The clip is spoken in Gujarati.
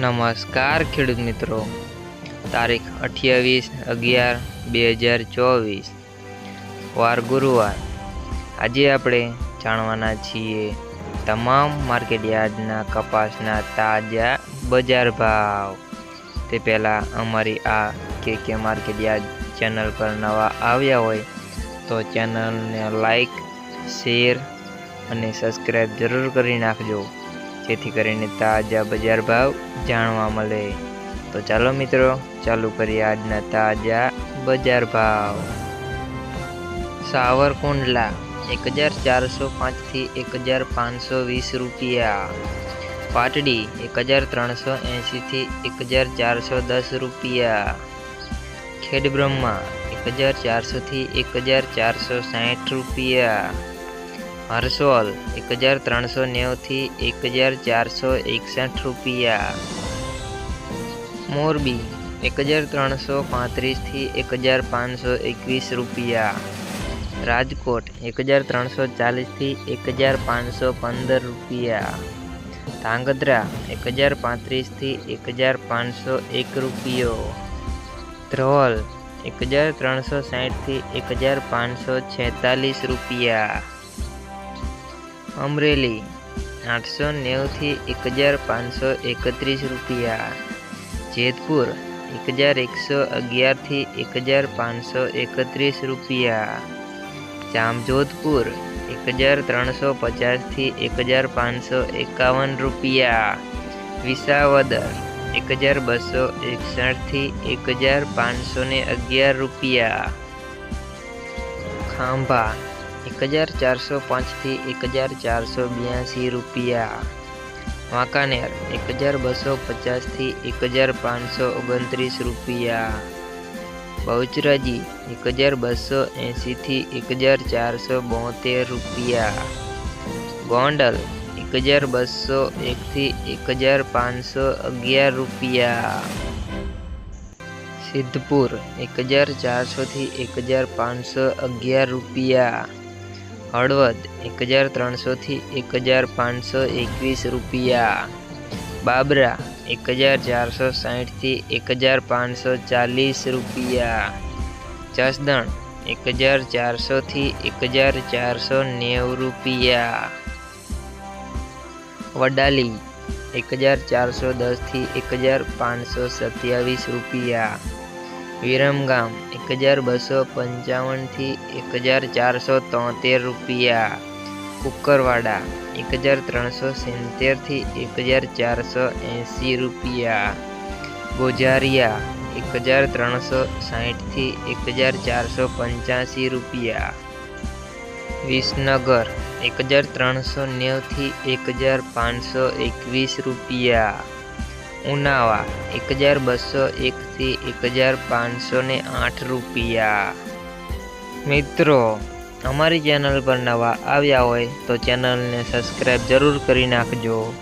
નમસ્કાર, ખેડૂત મિત્રો. તારીખ અઠ્યાવીસ અગિયાર બે હજાર ચોવીસ, વાર ગુરુવાર. આજે આપણે જાણવાના છીએ તમામ માર્કેટ યાર્ડના કપાસના તાજા બજાર ભાવ. તે પહેલાં અમારી આ કે કે માર્કેટ યાર્ડ ચેનલ પર નવા આવ્યા હોય તો ચેનલને લાઈક, શેર અને સબસ્ક્રાઈબ જરૂર કરી નાખજો. જેથી કરીને તાજા બજાર ભાવ જાણવા મળે. તો ચાલો મિત્રો, ચાલુ કરીએ આજના તાજા બજાર ભાવ. સાવરકુંડલા, એક હજાર ચારસો પાંચથી એક હજાર પાંચસો વીસ રૂપિયા. પાટડી, એક હજાર ત્રણસો એંશીથી એક હજાર ચારસો દસ રૂપિયા. ખેડબ્રહ્મા, એક હજાર ચારસોથી એક હજાર ચારસો સાઠ રૂપિયા. હરસોલ એક હજાર ત્રણસો નેવુંથી એક હજાર ચારસો એકસઠ રૂપિયા. મોરબી એક હજાર ત્રણસો પાંત્રીસથી એક હજાર પાંચસો એકવીસ રૂપિયા. રાજકોટ એક હજાર ત્રણસો ચાલીસથી એક હજાર પાંચસો પંદર રૂપિયા. ધાંગધ્રા એક હજાર પાંત્રીસથી એક હજાર પાંચસો એક રૂપિયો. ધ્રોલ એક હજાર ત્રણસો સાઠથી એક હજાર પાંચસો છેતાલીસ રૂપિયા. અમરેલી, આઠસો નેવુંથી એક હજાર પાંચસો એકત્રીસ રૂપિયા. જેતપુર, એક હજાર એકસો અગિયારથી એક હજાર પાંચસો એકત્રીસ રૂપિયા. જામજોધપુર, એક હજાર ત્રણસો પચાસથી એક હજાર પાંચસો એકાવન રૂપિયા. વિસાવદર, એક હજાર બસો એકસઠથી એક હજાર પાંચસો અગિયાર રૂપિયા. ખાંભા એક હજાર ચારસો પાંચથી એક હજાર ચારસો બ્યાસી રૂપિયા વાંકાનેર એક હજાર બસો પચાસથી એક હજાર પાંચસો ઓગણત્રીસ રૂપિયા બહુચરાજી એક હજાર બસો એંશીથી એક હજાર ચારસો બોતેર રૂપિયા ગોંડલ એક હજાર બસો એકથી એક હજાર પાંચસો અગિયાર રૂપિયા સિદ્ધપુર એક હજાર ચારસોથી એક હજાર પાંચસો અગિયાર રૂપિયા હળવદ એક હજાર ત્રણસોથી એક હજાર પાંચસો એકવીસ રૂપિયા. બાબરા એક હજાર ચારસો સાઠથી એક હજાર પાંચસો ચાલીસ રૂપિયા. જસદણ એક હજાર ચારસોથી એક હજાર ચારસો નેવું રૂપિયા. વડાલી એક હજાર ચારસો દસથી એક હજાર પાંચસો સત્યાવીસ રૂપિયા. વિરમગામ એક હજાર બસો પંચાવનથી એક હજાર ચારસો તોતેર રૂપિયા. કુકરવાડા એક હજાર ત્રણસો સિત્તેરથી એક હજાર ચારસો એંસી રૂપિયા. ગોજારિયા એક હજાર ત્રણસો સાહીઠથી એક હજાર ચારસો પંચ્યાસી રૂપિયા. વિસનગર એક હજાર ત્રણસો નેવથી એક હજાર પાંચસો એકવીસ રૂપિયા. ઉનાવા એક હજાર બસો એકથી એક હજાર પાંચસો ને આઠ રૂપિયા. મિત્રો, અમારી ચેનલ પર નવા આવ્યા હોય તો ચેનલને સબસ્ક્રાઈબ જરૂર કરી નાખજો.